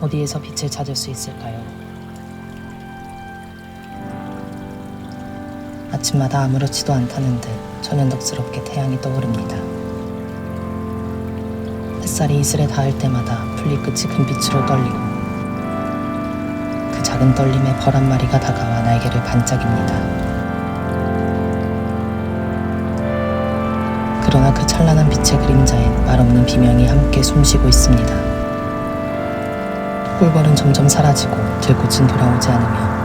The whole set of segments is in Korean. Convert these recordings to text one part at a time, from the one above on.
어디에서 빛을 찾을 수 있을까요? 아침마다 아무렇지도 않다는 듯 천연덕스럽게 태양이 떠오릅니다. 햇살이 이슬에 닿을 때마다 풀리 끝이 금빛으로 떨리고 그 작은 떨림에 벌 한 마리가 다가와 날개를 반짝입니다. 그러나 그 찬란한 빛의 그림자엔 말없는 비명이 함께 숨쉬고 있습니다. 꿀벌은 점점 사라지고 들꽃은 돌아오지 않으며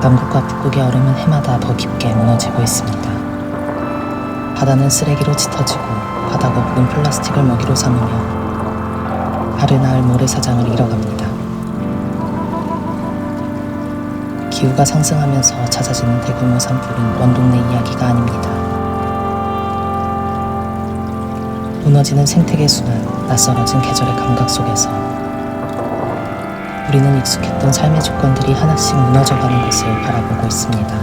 남극과 북극의 얼음은 해마다 더 깊게 무너지고 있습니다. 바다는 쓰레기로 짙어지고 바다 거북은 플라스틱을 먹이로 삼으며 낳을 모래사장을 잃어갑니다. 기후가 상승하면서 잦아지는 대규모 산불은 먼 동네 이야기가 아닙니다. 무너지는 생태계 순환, 낯설어진 계절의 감각 속에서 우리는 익숙했던 삶의 조건들이 하나씩 무너져가는 것을 바라보고 있습니다.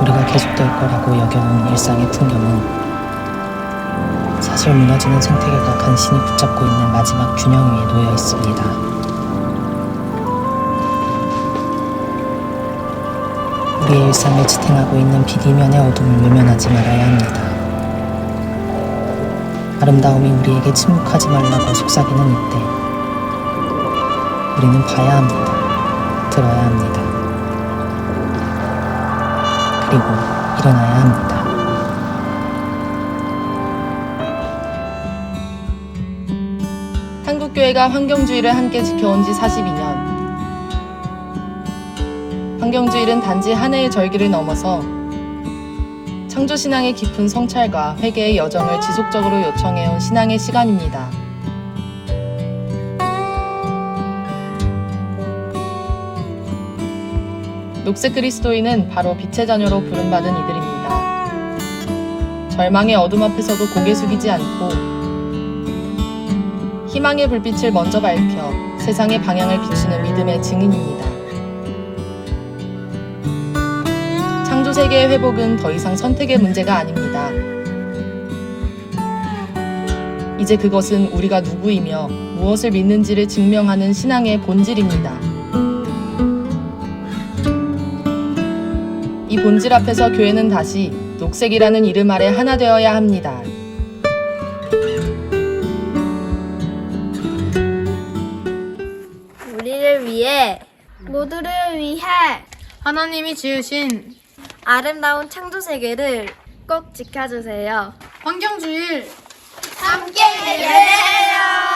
우리가 계속될 거라고 여겨온 일상의 풍경은 사실 무너지는 생태계가 간신히 붙잡고 있는 마지막 균형 위에 놓여 있습니다. 우리의 일상을 지탱하고 있는 비디면의 어둠을 외면하지 말아야 합니다. 아름다움이 우리에게 침묵하지 말라고 속삭이는 이때 우리는 봐야 합니다. 들어야 합니다. 그리고 일어나야 합니다. 한국교회가 환경주의를 함께 지켜온 지 42년. 환경주의는 단지 한 해의 절기를 넘어서 창조신앙의 깊은 성찰과 회개의 여정을 지속적으로 요청해온 신앙의 시간입니다. 녹색 그리스도인은 바로 빛의 자녀로 부름받은 이들입니다. 절망의 어둠 앞에서도 고개 숙이지 않고 희망의 불빛을 먼저 밝혀 세상의 방향을 비추는 믿음의 증인입니다. 창조 세계의 회복은 더 이상 선택의 문제가 아닙니다. 이제 그것은 우리가 누구이며 무엇을 믿는지를 증명하는 신앙의 본질입니다. 이 본질 앞에서 교회는 다시 녹색이라는 이름 아래 하나 되어야 합니다. 우리를 위해 모두를 위해 하나님이 지으신 아름다운 창조 세계를 꼭 지켜주세요. 환경주의 함께 예배해요.